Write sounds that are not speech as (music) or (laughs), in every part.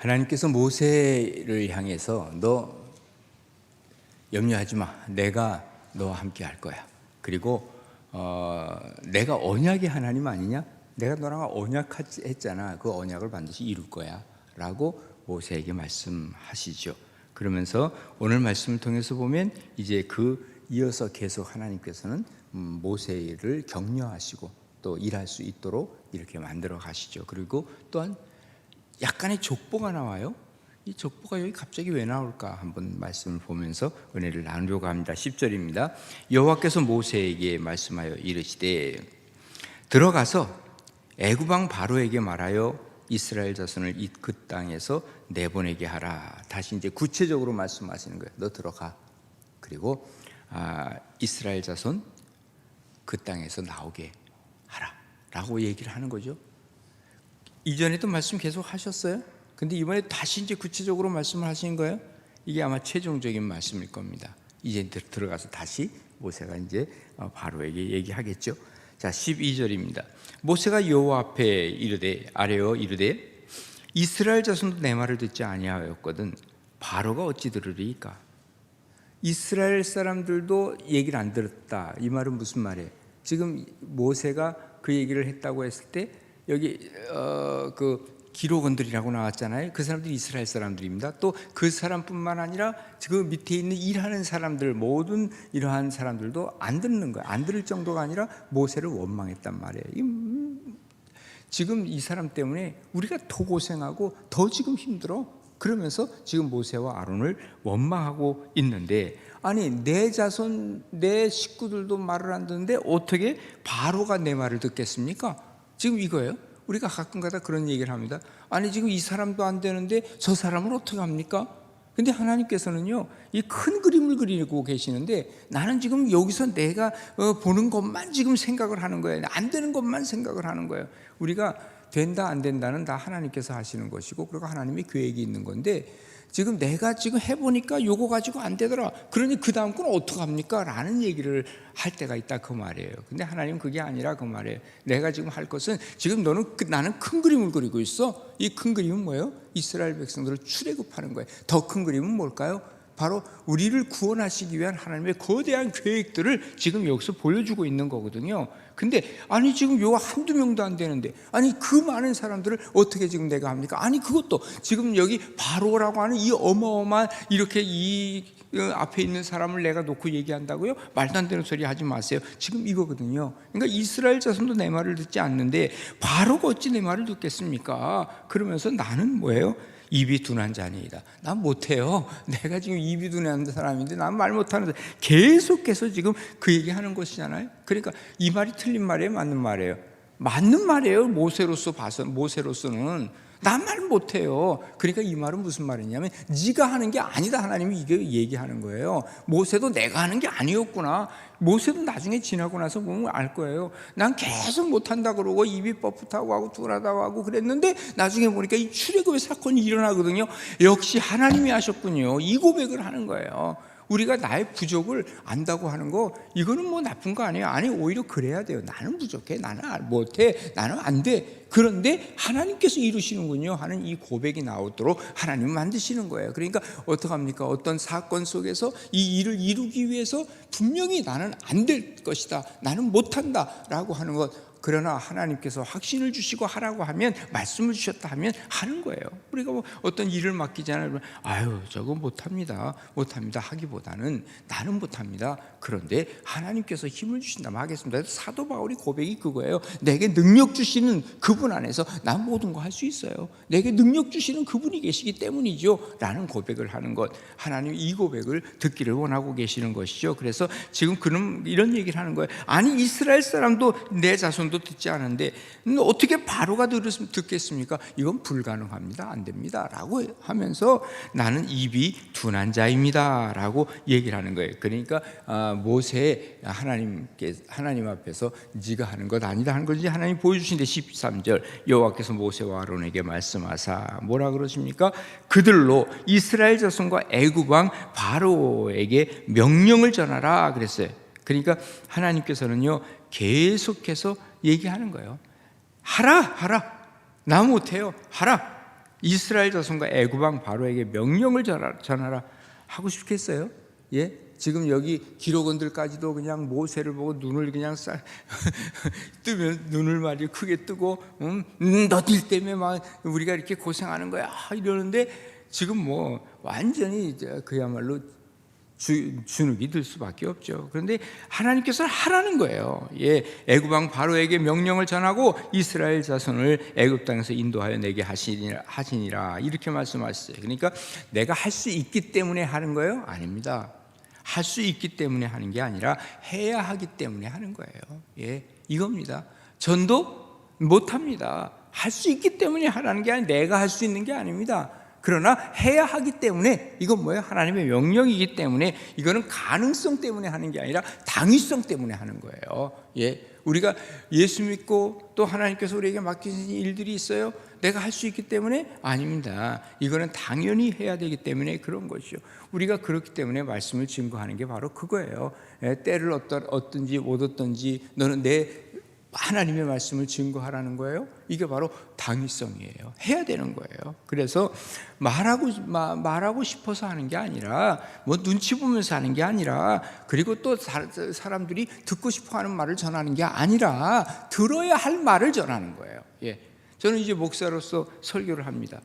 하나님께서 모세를 향해서 너 염려하지 마. 내가 너와 함께 할 거야. 그리고 어, 내가 언약의 하나님 아니냐? 내가 너랑 언약했잖아. 그 언약을 반드시 이룰 거야 라고 모세에게 말씀하시죠. 그러면서 오늘 말씀을 통해서 보면 이제 그 이어서 계속 하나님께서는 음, 모세를 격려하시고 또 일할 수 있도록 이렇게 만들어 가시죠. 그리고 또한 약간의 족보가 나와요. 이 족보가 여기 갑자기 왜 나올까 한번 말씀을 보면서 은혜를 나누려고 합니다. 10절입니다. 여호와께서 모세에게 말씀하여 이르시되 들어가서 애굽왕 바로에게 말하여 이스라엘 자손을 이 그 땅에서 내보내게 하라. 다시 이제 구체적으로 말씀하시는 거예요. 너 들어가. 그리고 아, 이스라엘 자손 그 땅에서 나오게 하라라고 얘기를 하는 거죠. 이전에도 말씀 계속 하셨어요. 근데 이번에 다시 이제 구체적으로 말씀을 하신 거예요. 이게 아마 최종적인 말씀일 겁니다. 이제 들- 들어가서 다시 모세가 이제 어, 바로에게 얘기하겠죠. 자, 12절입니다. 모세가 여호와 앞에 이르되 아뢰어 이르되 이스라엘 자손도 내 말을 듣지 아니하였거든 바로가 어찌 들으리까? 이스라엘 사람들도 얘기를 안 들었다. 이 말은 무슨 말이에요? 지금 모세가 그 얘기를 했다고 했을 때 여기 어, 그 기록원들이라고 나왔잖아요. 그 사람들이 이스라엘 사람들입니다. 또 그 사람뿐만 아니라 지금 밑에 있는 일하는 사람들 모든 이러한 사람들도 안 듣는 거예요. 안 들을 정도가 아니라 모세를 원망했단 말이에요. 지금 이 사람 때문에 우리가 더 고생하고 더 지금 힘들어. 그러면서 지금 모세와 아론을 원망하고 있는데 아니 내 자손 내 식구들도 말을 안 듣는데 어떻게 바로가 내 말을 듣겠습니까? 지금 이거예요. 우리가 가끔가다 그런 얘기를 합니다. 아니 지금 이 사람도 안 되는데 저 사람을 어떻게 합니까? 근데 하나님께서는요 이 큰 그림을 그리고 계시는데 나는 지금 여기서 내가 어, 보는 것만 지금 생각을 하는 거예요. 안 되는 것만 생각을 하는 거예요. 우리가 된다 안 된다는 다 하나님께서 하시는 것이고 그리고 하나님의 계획이 있는 건데 지금 내가 지금 해보니까 요거 가지고 안 되더라. 그러니 그 다음 건 어떡합니까? 라는 얘기를 할 때가 있다 그 말이에요. 근데 하나님 그게 아니라 그 말이에요. 내가 지금 할 것은 지금 너는 그- 나는 큰 그림을 그리고 있어. 이 큰 그림은 뭐예요? 이스라엘 백성들을 출애굽하는 거예요. 더 큰 그림은 뭘까요? 바로 우리를 구원하시기 위한 하나님의 거대한 계획들을 지금 여기서 보여주고 있는 거거든요. 근데 아니 지금 요 한두 명도 안 되는데 아니 그 많은 사람들을 어떻게 지금 내가 합니까? 아니 그것도 지금 여기 바로라고 하는 이 어마어마한 이렇게 이 어, 앞에 있는 사람을 내가 놓고 얘기한다고요? 말도 안 되는 소리 하지 마세요. 지금 이거거든요. 그러니까 이스라엘 자손도 내 말을 듣지 않는데 바로가 어찌 내 말을 듣겠습니까? 그러면서 나는 뭐예요? 입이 둔한 자니이다. 난 못해요. (laughs) 내가 지금 입이 둔한 사람인데 난 말 못하는데 계속해서 지금 그 얘기하는 것이잖아요. 그러니까 이 말이 틀린 말이에요, 맞는 말이에요. 맞는 말이에요. 모세로서 봐서 모세로서는 난 말 못해요. 그러니까 이 말은 무슨 말이냐면 네가 하는 게 아니다 하나님이 이게 얘기하는 거예요. 모세도 내가 하는 게 아니었구나. 모세도 나중에 지나고 나서 보면 알 거예요. 난 계속 못한다 그러고 입이 뻣뻣하고 하고 둔하다고 하고 그랬는데 나중에 보니까 이 출애굽의 사건이 일어나거든요. 역시 하나님이 하셨군요. 이 고백을 하는 거예요. 우리가 나의 부족을 안다고 하는 거 이거는 뭐 나쁜 거 아니에요. 아니 오히려 그래야 돼요. 나는 부족해. 나는 알- 못해. 나는 안 돼. 그런데 하나님께서 이루시는군요. 하는 이 고백이 나오도록 하나님 만드시는 거예요. 그러니까 어떡합니까? 어떤 사건 속에서 이 일을 이루기 위해서 분명히 나는 안 될 것이다. 나는 못한다라고 하는 것 그러나 하나님께서 확신을 주시고 하라고 하면 말씀을 주셨다 하면 하는 거예요. 우리가 뭐 어떤 일을 맡기잖아요. 아유 저거 못합니다. 못합니다 하기보다는 나는 못합니다. 그런데 하나님께서 힘을 주신다면 하겠습니다. 사도 바울이 고백이 그거예요. 내게 능력 주시는 그분 안에서 난 모든 거 할 수 있어요. 내게 능력 주시는 그분이 계시기 때문이죠. 라는 고백을 하는 것. 하나님 이 고백을 듣기를 원하고 계시는 것이죠. 그래서 지금 그는 이런 얘기를 하는 거예요. 아니 이스라엘 사람도 내 자손 도 듣지 않은데 어떻게 바로가 듣겠습니까? 이건 불가능합니다. 안 됩니다. 라고 하면서 나는 입이 둔한 자입니다. 라고 얘기를 하는 거예요. 그러니까 아, 모세 하나님께 하나님 앞에서 네가 하는 것 아니다 하는 것이 하나님 보여주신데 13절 여호와께서 모세와 아론에게 말씀하사 뭐라 그러십니까? 그들로 이스라엘 자손과 애굽 왕 바로에게 명령을 전하라 그랬어요. 그러니까 하나님께서는요 계속해서 얘기하는 거예요. 하라 하라 나 못해요 하라 이스라엘 자손과 애굽왕 바로에게 명령을 전하- 전하라 하고 싶겠어요? 예? 지금 여기 기록원들까지도 그냥 모세를 보고 눈을 그냥 싹 (laughs) 뜨면 눈을 말이 크게 뜨고 음, 음, 너들 때문에 막 우리가 이렇게 고생하는 거야 이러는데 지금 뭐 완전히 그야말로 주, 주눅이 들 수밖에 없죠. 그런데 하나님께서는 하라는 거예요. 예, 애굽 왕 바로에게 명령을 전하고 이스라엘 자손을 애굽 땅에서 인도하여 내게 하시니라, 하시니라 이렇게 말씀하셨어요. 그러니까 내가 할 수 있기 때문에 하는 거예요? 아닙니다. 할 수 있기 때문에 하는 게 아니라 해야 하기 때문에 하는 거예요. 예, 이겁니다. 전도 못 합니다. 할 수 있기 때문에 하라는 게 아니라 내가 할 수 있는 게 아닙니다. 그러나 해야 하기 때문에 이건 뭐예요? 하나님의 명령이기 때문에 이거는 가능성 때문에 하는 게 아니라 당위성 때문에 하는 거예요. 예. 우리가 예수 믿고 또 하나님께서 우리에게 맡기신 일들이 있어요. 내가 할 수 있기 때문에 아닙니다. 이거는 당연히 해야 되기 때문에 그런 것이죠. 우리가 그렇기 때문에 말씀을 증거하는 게 바로 그거예요. 예, 때를 어떤 어떤지 못 어떤지 너는 내 하나님의 말씀을 증거하라는 거예요. 이게 바로 당위성이에요. 해야 되는 거예요. 그래서 말하고 마- 말하고 싶어서 하는 게 아니라 뭐 눈치 보면서 하는 게 아니라 그리고 또 사, 사람들이 듣고 싶어 하는 말을 전하는 게 아니라 들어야 할 말을 전하는 거예요. 예, 저는 이제 목사로서 설교를 합니다.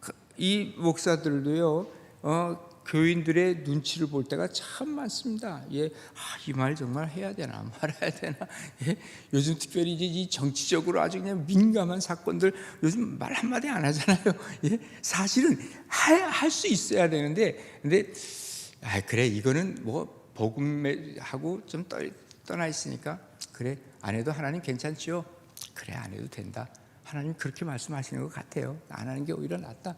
그- 이 목사들도요. 어, 교인들의 눈치를 볼 때가 참 많습니다. 예, 아, 이말 정말 해야 되나 말아야 되나. 예, 요즘 특별히 이제 이 정치적으로 아주 그냥 민감한 사건들 요즘 말 한마디 안 하잖아요. (laughs) 예, 사실은 할 수 있어야 되는데, 근데 아 그래 이거는 뭐 복음하고 좀 떠, 떠나 있으니까 그래 안 해도 하나님 괜찮지요. 그래 안 해도 된다. 하나님 그렇게 말씀하시는 것 같아요. 안 하는 게 오히려 낫다.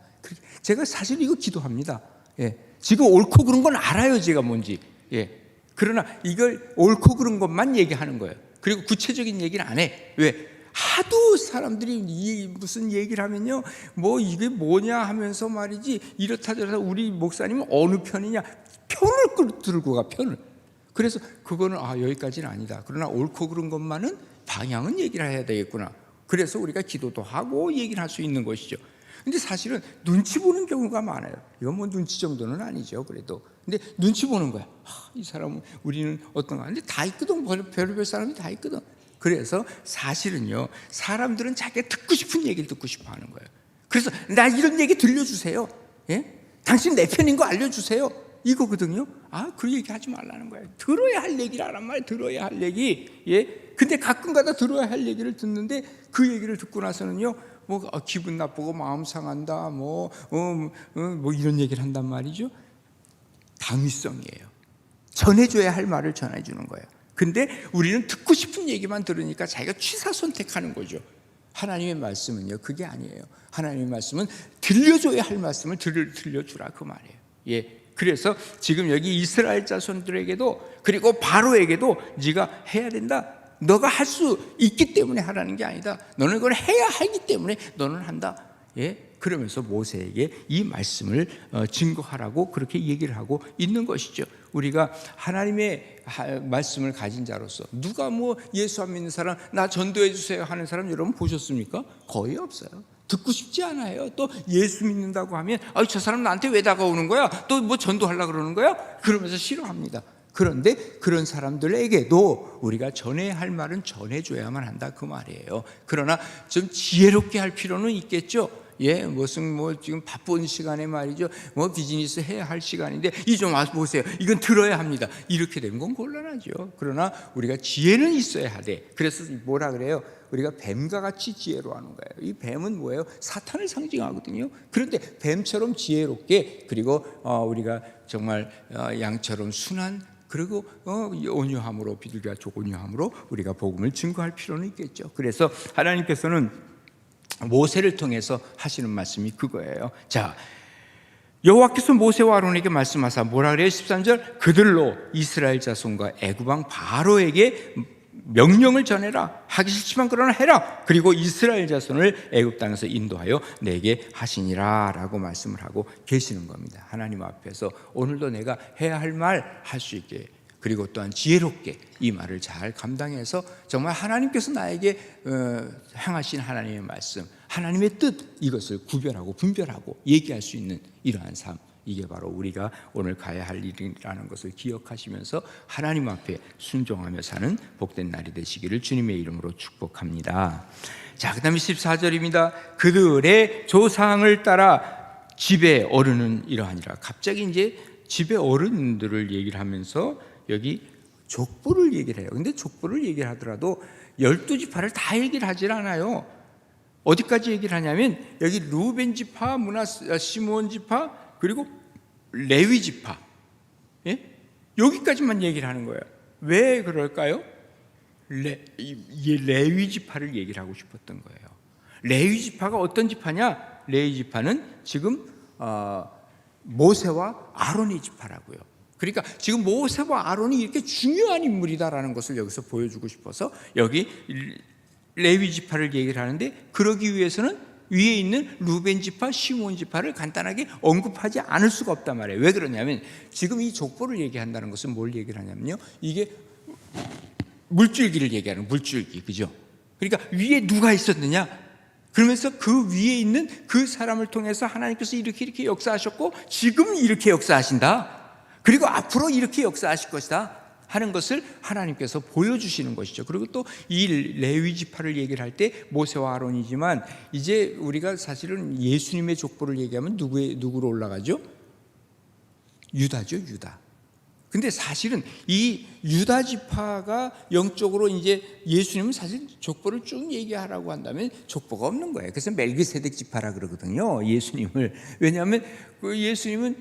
제가 사실 이거 기도합니다. 예. 지금 옳고 그른 건 알아요, 제가 뭔지. 예. 그러나 이걸 옳고 그른 것만 얘기하는 거예요. 그리고 구체적인 얘기는 안 해. 왜? 하도 사람들이 이 무슨 얘기를 하면요, 뭐 이게 뭐냐 하면서 말이지 이렇다 저렇다 우리 목사님은 어느 편이냐 편을 끌- 들고 가 편을. 그래서 그거는 아 여기까지는 아니다. 그러나 옳고 그른 것만은 방향은 얘기를 해야 되겠구나. 그래서 우리가 기도도 하고 얘기를 할 수 있는 것이죠. 근데 사실은 눈치 보는 경우가 많아요. 이건 뭐 눈치 정도는 아니죠. 그래도. 근데 눈치 보는 거야. 아, 이 사람은 우리는 어떤가. 근데 다 있거든. 별- 별별 사람이 다 있거든. 그래서 사실은요. 사람들은 자기가 듣고 싶은 얘기를 듣고 싶어 하는 거예요. 그래서 나 이런 얘기 들려주세요. 예? 당신 내 편인 거 알려주세요. 이거거든요. 아, 그 얘기 하지 말라는 거예요. 들어야 할 얘기를 하란 말이에요. 들어야 할 얘기. 예? 근데 가끔 가다 들어야 할 얘기를 듣는데 그 얘기를 듣고 나서는요. 뭐 아, 기분 나쁘고 마음 상한다. 뭐, 어, 어, 뭐 이런 얘기를 한단 말이죠. 당위성이에요. 전해줘야 할 말을 전해주는 거예요. 근데 우리는 듣고 싶은 얘기만 들으니까 자기가 취사 선택하는 거죠. 하나님의 말씀은요, 그게 아니에요. 하나님의 말씀은 들려줘야 할 말씀을 들, 들려주라 그 말이에요. 예. 그래서 지금 여기 이스라엘 자손들에게도 그리고 바로에게도 네가 해야 된다. 너가 할 수 있기 때문에 하라는 게 아니다. 너는 그걸 해야 하기 때문에 너는 한다. 예. 그러면서 모세에게 이 말씀을 어, 증거하라고 그렇게 얘기를 하고 있는 것이죠. 우리가 하나님의 하- 말씀을 가진 자로서 누가 뭐 예수 안 믿는 사람 나 전도해 주세요 하는 사람 여러분 보셨습니까? 거의 없어요. 듣고 싶지 않아요. 또 예수 믿는다고 하면 아, 저 사람 나한테 왜 다가오는 거야? 또 뭐 전도하려고 그러는 거야? 그러면서 싫어합니다. 그런데 그런 사람들에게도 우리가 전해야 할 말은 전해줘야만 한다 그 말이에요. 그러나 좀 지혜롭게 할 필요는 있겠죠. 예, 무슨 뭐 지금 바쁜 시간에 말이죠. 뭐 비즈니스 해야 할 시간인데 이 좀 와서 보세요. 이건 들어야 합니다. 이렇게 되는 건 곤란하죠. 그러나 우리가 지혜는 있어야 하되. 그래서 뭐라 그래요? 우리가 뱀과 같이 지혜로 하는 거예요. 이 뱀은 뭐예요? 사탄을 상징하거든요. 그런데 뱀처럼 지혜롭게 그리고 어, 우리가 정말 어, 양처럼 순한 그리고 어, 온유함으로 비둘기가 조온유함으로 우리가 복음을 증거할 필요는 있겠죠. 그래서 하나님께서는 모세를 통해서 하시는 말씀이 그거예요. 자, 여호와께서 모세와 아론에게 말씀하사 뭐라 그래요? 13절 그들로 이스라엘 자손과 애굽왕 바로에게 명령을 전해라 하기 싫지만 그러나 해라 그리고 이스라엘 자손을 애굽 땅에서 인도하여 내게 하시니라라고 말씀을 하고 계시는 겁니다. 하나님 앞에서 오늘도 내가 해야 할 말 할 수 있게 그리고 또한 지혜롭게 이 말을 잘 감당해서 정말 하나님께서 나에게 어, 행하신 하나님의 말씀, 하나님의 뜻 이것을 구별하고 분별하고 얘기할 수 있는 이러한 삶 이게 바로 우리가 오늘 가야 할 일이라는 것을 기억하시면서 하나님 앞에 순종하며 사는 복된 날이 되시기를 주님의 이름으로 축복합니다. 자, 그 다음에 14절입니다. 그들의 조상을 따라 집에 어른은 이러하니라. 갑자기 이제 집에 어른들을 얘기를 하면서 여기 족보를 얘기를 해요. 근데 족보를 얘기를 하더라도 열두 지파를 다 얘기를 하질 않아요. 어디까지 얘기를 하냐면 여기 루벤 지파, 문하 시므온 지파 그리고 레위 지파 예? 여기까지만 얘기를 하는 거예요. 왜 그럴까요? 레, 이 레위 지파를 얘기를 하고 싶었던 거예요. 레위 지파가 어떤 지파냐? 레위 지파는 지금 어, 모세와 아론의 지파라고요. 그러니까 지금 모세와 아론이 이렇게 중요한 인물이다라는 것을 여기서 보여주고 싶어서 여기 레위 지파를 얘기를 하는데 그러기 위해서는 위에 있는 루벤 지파, 시몬 지파를 간단하게 언급하지 않을 수가 없단 말이에요. 왜 그러냐면 지금 이 족보를 얘기한다는 것은 뭘 얘기를 하냐면요. 이게 물줄기를 얘기하는 물줄기, 그죠? 그러니까 위에 누가 있었느냐? 그러면서 그 위에 있는 그 사람을 통해서 하나님께서 이렇게 이렇게 역사하셨고 지금 이렇게 역사하신다. 그리고 앞으로 이렇게 역사하실 것이다. 하는 것을 하나님께서 보여주시는 것이죠. 그리고 또 이 레위 지파를 얘기를 할 때 모세와 아론이지만 이제 우리가 사실은 예수님의 족보를 얘기하면 누구의 누구로 올라가죠? 유다죠, 유다. 근데 사실은 이 유다 지파가 영적으로 이제 예수님은 사실 족보를 쭉 얘기하라고 한다면 족보가 없는 거예요. 그래서 멜기세덱 지파라 그러거든요. 예수님을 왜냐하면 그 예수님은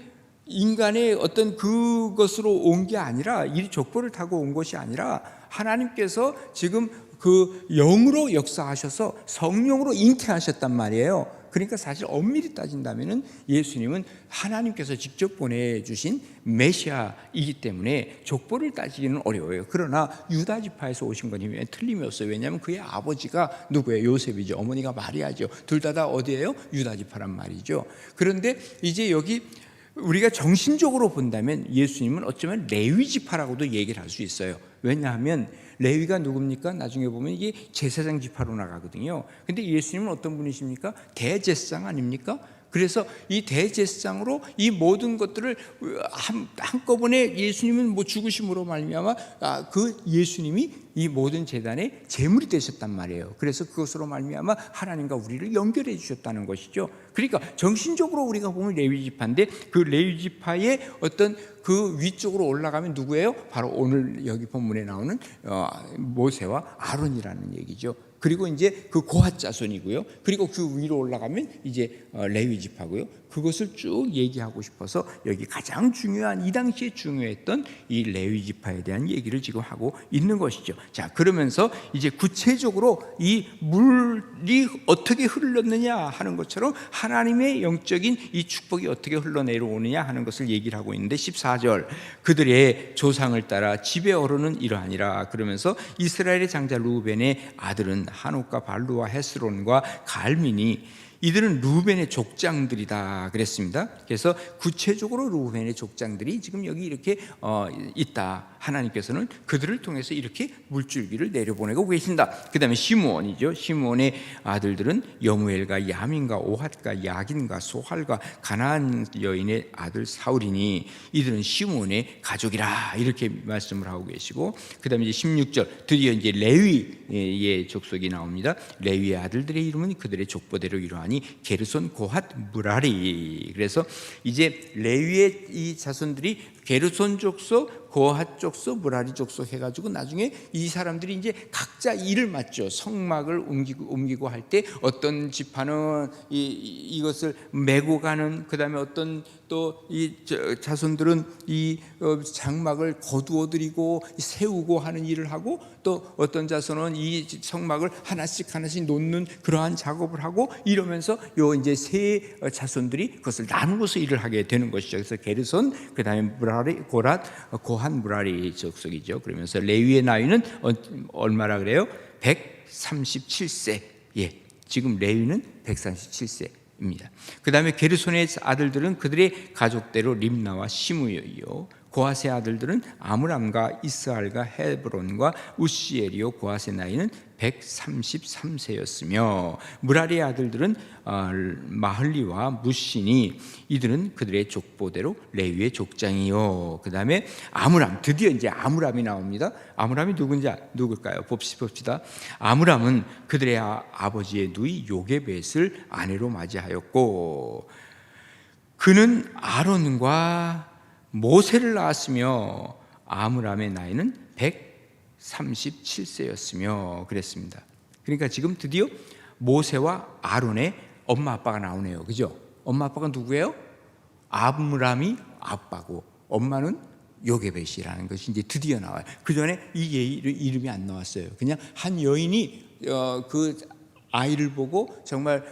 인간의 어떤 그것으로 온 게 아니라 이 족보를 타고 온 것이 아니라 하나님께서 지금 그 영으로 역사하셔서 성령으로 잉태하셨단 말이에요. 그러니까 사실 엄밀히 따진다면은 예수님은 하나님께서 직접 보내주신 메시아이기 때문에 족보를 따지기는 어려워요. 그러나 유다 지파에서 오신 거니 틀림이 없어요. 왜냐하면 그의 아버지가 누구예요? 요셉이죠. 어머니가 마리아죠. 둘 다 다 어디예요? 유다 지파란 말이죠. 그런데 이제 여기 우리가 정신적으로 본다면 예수님은 어쩌면 레위 지파라고도 얘기를 할 수 있어요. 왜냐하면 레위가 누굽니까? 나중에 보면 이게 제사장 지파로 나가거든요. 근데 예수님은 어떤 분이십니까? 대제사장 아닙니까? 그래서 이 대제사장으로 이 모든 것들을 한, 한꺼번에 예수님은 뭐 죽으심으로 말미암아 아, 그 예수님이 이 모든 재단의 제물이 되셨단 말이에요. 그래서 그것으로 말미암아 하나님과 우리를 연결해 주셨다는 것이죠. 그러니까 정신적으로 우리가 보면 레위 지파인데 그 레위 지파의 어떤 그 위쪽으로 올라가면 누구예요? 바로 오늘 여기 본문에 나오는 어, 모세와 아론이라는 얘기죠. 그리고 이제 그 고핫 자손이고요. 그리고 그 위로 올라가면 이제 어, 레위 지파고요. 그것을 쭉 얘기하고 싶어서 여기 가장 중요한 이 당시에 중요했던 이 레위 지파에 대한 얘기를 지금 하고 있는 것이죠. 자, 그러면서 이제 구체적으로 이 물이 어떻게 흘렀느냐 하는 것처럼 하나님의 영적인 이 축복이 어떻게 흘러내려오느냐 하는 것을 얘기를 하고 있는데 14절 그들의 조상을 따라 집에 어른은 이러하니라 그러면서 이스라엘의 장자 루벤의 아들은 한옥과 발루와 헤스론과 갈민이 이들은 루벤의 족장들이다 그랬습니다. 그래서 구체적으로 루벤의 족장들이 지금 여기 이렇게 어, 있다. 하나님께서는 그들을 통해서 이렇게 물줄기를 내려보내고 계신다. 그 다음에 시므온이죠. 시므온의 아들들은 여무엘과 야민과 오핫과 야긴과 소할과 가나안 여인의 아들 사울이니 이들은 시므온의 가족이라 이렇게 말씀을 하고 계시고 그 다음에 이제 16절 드디어 이제 레위의 족속이 나옵니다. 레위의 아들들의 이름은 그들의 족보대로 이러하니 게르손 고핫 무라리 그래서 이제 레위의 이 자손들이 게르손 족속, 고핫 족속, 무라리 족속 해가지고 나중에 이 사람들이 이제 각자 일을 맡죠. 성막을 옮기고 옮기고 할 때 어떤 지파는 이, 이것을 메고 가는 그다음에 어떤 또 이 자손들은 이 어, 장막을 거두어 드리고 세우고 하는 일을 하고 또 어떤 자손은 이 성막을 하나씩 하나씩 놓는 그러한 작업을 하고 이러면서 요 이제 세 자손들이 그것을 나누어서 일을 하게 되는 것이죠. 그래서 게르손 그다음에 무라리 고랏 고한 무라리 족속이죠. 그러면서 레위의 나이는 어, 얼마라 그래요? 137세. 예. 지금 레위는 137세. 입니다. 그 다음에 게르손의 아들들은 그들의 가족대로 림나와 시므이요 고아세 아들들은 아므람과 이스알과 헤브론과 우시엘이요 고아세 나이는 133세였으며 무라리의 아들들은 어, 마흘리와 무신이 이들은 그들의 족보대로 레위의 족장이요. 그 다음에 아므람 드디어 이제 아므람이 나옵니다. 아므람이 누군지 아- 누굴까요? 봅시 봅시다. 아므람은 그들의 아, 아버지의 누이 요게벳을 아내로 맞이하였고 그는 아론과 모세를 낳았으며 아므람의 나이는 137세였으며 그랬습니다. 그러니까 지금 드디어 모세와 아론의 엄마 아빠가 나오네요. 그죠? 엄마 아빠가 누구예요? 아므람이 아빠고 엄마는 요게벳이라는 것이 이제 드디어 나와요. 그 전에 이 예- 이름이 안 나왔어요. 그냥 한 여인이 어, 그 아이를 보고 정말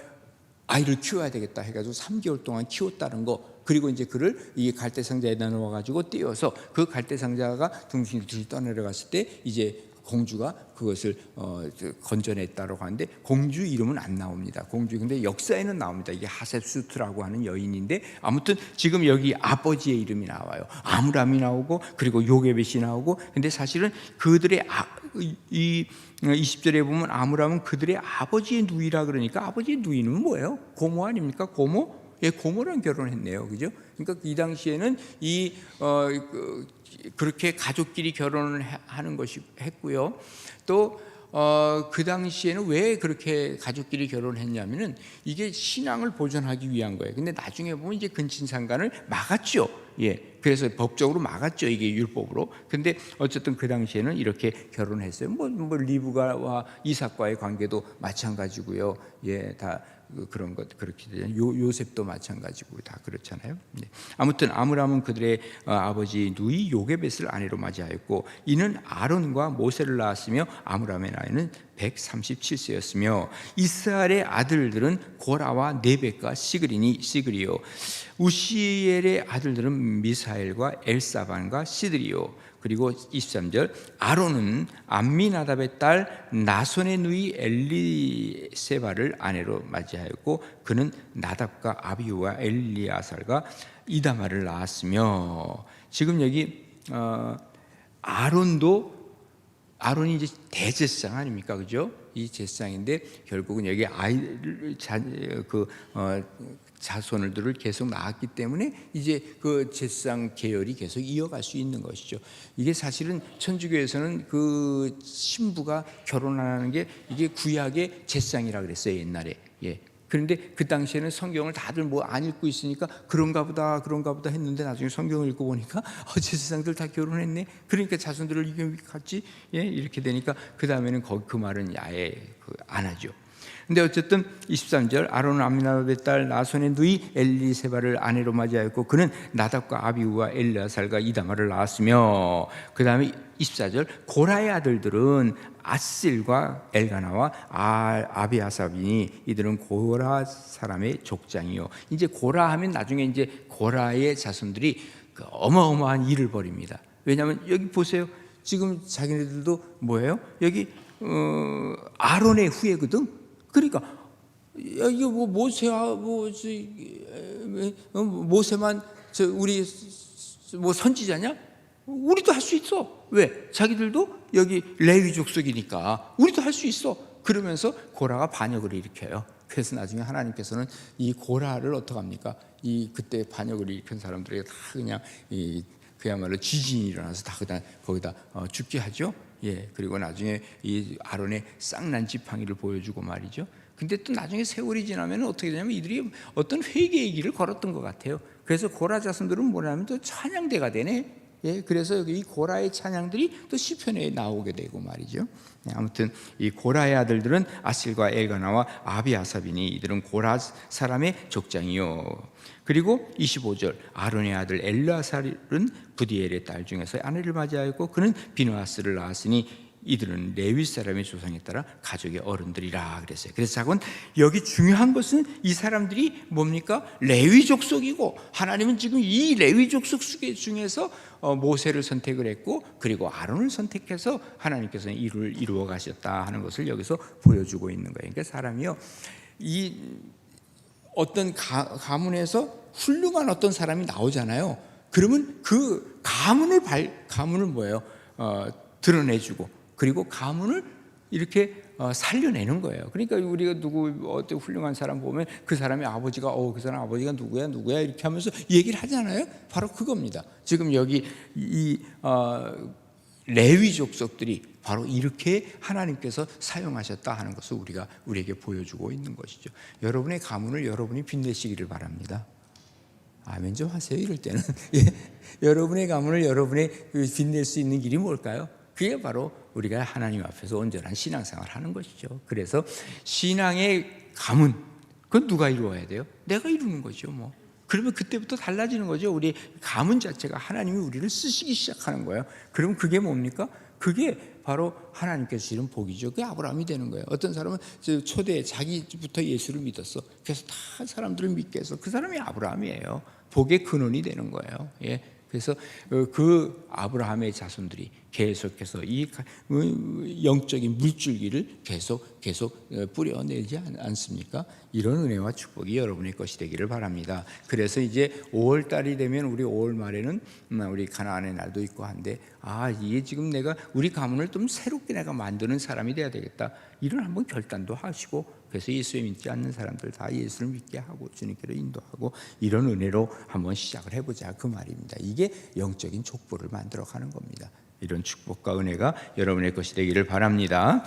아이를 키워야 되겠다 해가지고 3개월 동안 키웠다는 거 그리고 이제 그를 이 갈대 상자에다 넣어 가지고 띄어서 그 갈대 상자가 둘 떠내려갔을 때 이제 공주가 그것을 어, 저, 건져냈다고 하는데 공주 이름은 안 나옵니다. 공주 근데 역사에는 나옵니다. 이게 하셉수트라고 하는 여인인데 아무튼 지금 여기 아버지의 이름이 나와요. 아므람이 나오고 그리고 요게벳이 나오고 근데 사실은 그들의 아, 이- 이 20절에 보면 아므람은 그들의 아버지의 누이라 그러니까 아버지의 누이는 뭐예요? 고모 아닙니까? 고모? 예, 고모랑 결혼했네요. 그죠? 그러니까 이 당시에는 이, 어, 그, 그렇게 가족끼리 결혼을 해- 하는 것이 했고요. 또, 어, 그 당시에는 왜 그렇게 가족끼리 결혼했냐면은 이게 신앙을 보존하기 위한 거예요. 근데 나중에 보면 이제 근친상간을 막았죠. 예. 그래서 법적으로 막았죠. 이게 율법으로. 근데 어쨌든 그 당시에는 이렇게 결혼했어요. 뭐, 뭐 리브가와 이삭과의 관계도 마찬가지고요. 예, 다 그- 그런 것 그렇게. 요 요셉도 마찬가지고 다 그렇잖아요. 네. 아무튼 아므람은 그들의 어, 아버지 누이 요게벳을 아내로 맞이하였고 이는 아론과 모세를 낳았으며 아므람의 나이는 137세였으며 이스라엘의 아들들은 고라와 네벡과 시그리니 시그리요 우시엘의 아들들은 미사엘과 엘사반과 시드리요 그리고 23절 아론은 암미나답의 딸 나손의 누이 엘리세바를 아내로 맞이하였고 그는 나답과 아비우와 엘리아살과 이다마를 낳았으며 지금 여기 어, 아론도 아론이 이제 대제사장 아닙니까, 그죠? 이 제사장인데 결국은 여기 아이를 자, 그 어, 자손들을 계속 낳았기 때문에 이제 그 제사장 계열이 계속 이어갈 수 있는 것이죠. 이게 사실은 천주교에서는 그 신부가 결혼하는 게 이게 구약의 제사장이라 그랬어요 옛날에. 예. 그런데 그 당시에는 성경을 다들 뭐 안 읽고 있으니까 그런가 보다 그런가 보다 했는데 나중에 성경을 읽고 보니까 (laughs) 어, 제사장들 다 결혼했네. 그러니까 자손들을 이게 같이 예, 이렇게 되니까 그 다음에는 거기 그 말은 아예 그안 하죠. 근데 어쨌든 23절 아론은 암미나답의 딸 나손의 누이 엘리세바를 아내로 맞이하였고 그는 나답과 아비우와 엘라살과 이다마를 낳았으며 그 다음에 24절 고라의 아들들은 아실과 엘가나와 아, 아비아삽이니 이들은 고라 사람의 족장이요. 이제 고라 하면 나중에 이제 고라의 자손들이 그 어마어마한 일을 벌입니다. 왜냐하면 여기 보세요. 지금 자기네들도 뭐예요? 여기 어, 아론의 후예거든 그러니까 야, 이거 뭐 모세와 뭐 어, 모세만 저 우리 뭐 선지자냐? 우리도 할 수 있어. 왜? 자기들도 여기 레위 족속이니까 우리도 할 수 있어. 그러면서 고라가 반역을 일으켜요. 그래서 나중에 하나님께서는 이 고라를 어떻게 합니까? 이 그때 반역을 일으킨 사람들에게 다 그냥 이 그야말로 지진이 일어나서 다 그다 거기다 어, 죽게 하죠. 예, 그리고 나중에 이 아론의 쌍난 지팡이를 보여주고 말이죠. 근데 또 나중에 세월이 지나면 어떻게 되냐면 이들이 어떤 회개의 길을 걸었던 것 같아요. 그래서 고라 자손들은 뭐냐면 또 찬양대가 되네. 예, 그래서 여기 이 고라의 찬양들이 또 시편에 나오게 되고 말이죠. 예, 아무튼 이 고라의 아들들은 아실과 엘가나와 아비아삽이니 이들은 고라 사람의 족장이요. 그리고 25절 아론의 아들 엘라살은 부디엘의 딸 중에서 아내를 맞이하였고 그는 비누아스를 낳았으니 이들은 레위 사람의 조상에 따라 가족의 어른들이라 그랬어요. 그래서 자건 여기 중요한 것은 이 사람들이 뭡니까? 레위 족속이고 하나님은 지금 이 레위 족속 중에서 어, 모세를 선택을 했고 그리고 아론을 선택해서 하나님께서 일을 이루어 가셨다 하는 것을 여기서 보여주고 있는 거예요. 그러니까 사람이요 이 어떤 가, 가문에서 훌륭한 어떤 사람이 나오잖아요. 그러면 그 가문을 발 가문을 뭐예요? 어, 드러내주고 그리고 가문을 이렇게 어, 살려내는 거예요. 그러니까 우리가 누구 어떤 훌륭한 사람 보면 그 사람의 아버지가 어 그 사람 아버지가 누구야 누구야 이렇게 하면서 얘기를 하잖아요. 바로 그겁니다. 지금 여기 이 어, 레위 족속들이 바로 이렇게 하나님께서 사용하셨다 하는 것을 우리가 우리에게 보여주고 있는 것이죠. 여러분의 가문을 여러분이 빛내시기를 바랍니다. 아멘 좀 하세요. 이럴 때는 (laughs) 예. 여러분의 가문을 여러분이 그 빛낼 수 있는 길이 뭘까요? 그게 바로 우리가 하나님 앞에서 온전한 신앙생활을 하는 것이죠. 그래서 신앙의 가문 그건 누가 이루어야 돼요? 내가 이루는 거죠. 뭐 그러면 그때부터 달라지는 거죠. 우리 가문 자체가 하나님이 우리를 쓰시기 시작하는 거예요. 그럼 그게 뭡니까? 그게 바로 하나님께서 주시는 복이죠. 그게 아브라함이 되는 거예요. 어떤 사람은 저 초대에 자기부터 예수를 믿었어. 그래서 다 사람들을 믿게 해서 그 사람이 아브라함이에요. 복의 근원이 되는 거예요. 예. 그래서 어, 그 아브라함의 자손들이 계속해서 이 가- 어, 영적인 물줄기를 계속 계속 어, 뿌려내지 않- 않습니까? 이런 은혜와 축복이 여러분의 것이 되기를 바랍니다. 그래서 이제 5월 달이 되면 우리 5월 말에는 음, 우리 가나안의 날도 있고 한데 아 이게 지금 내가 우리 가문을 좀 새롭게 내가 만드는 사람이 돼야 되겠다. 이런 한번 결단도 하시고 그래서 예수에 믿지 않는 사람들 다 예수를 믿게 하고 주님께로 인도하고 이런 은혜로 한번 시작을 해보자 그 말입니다. 이게 영적인 족보를 만들어가는 겁니다. 이런 축복과 은혜가 여러분의 것이 되기를 바랍니다.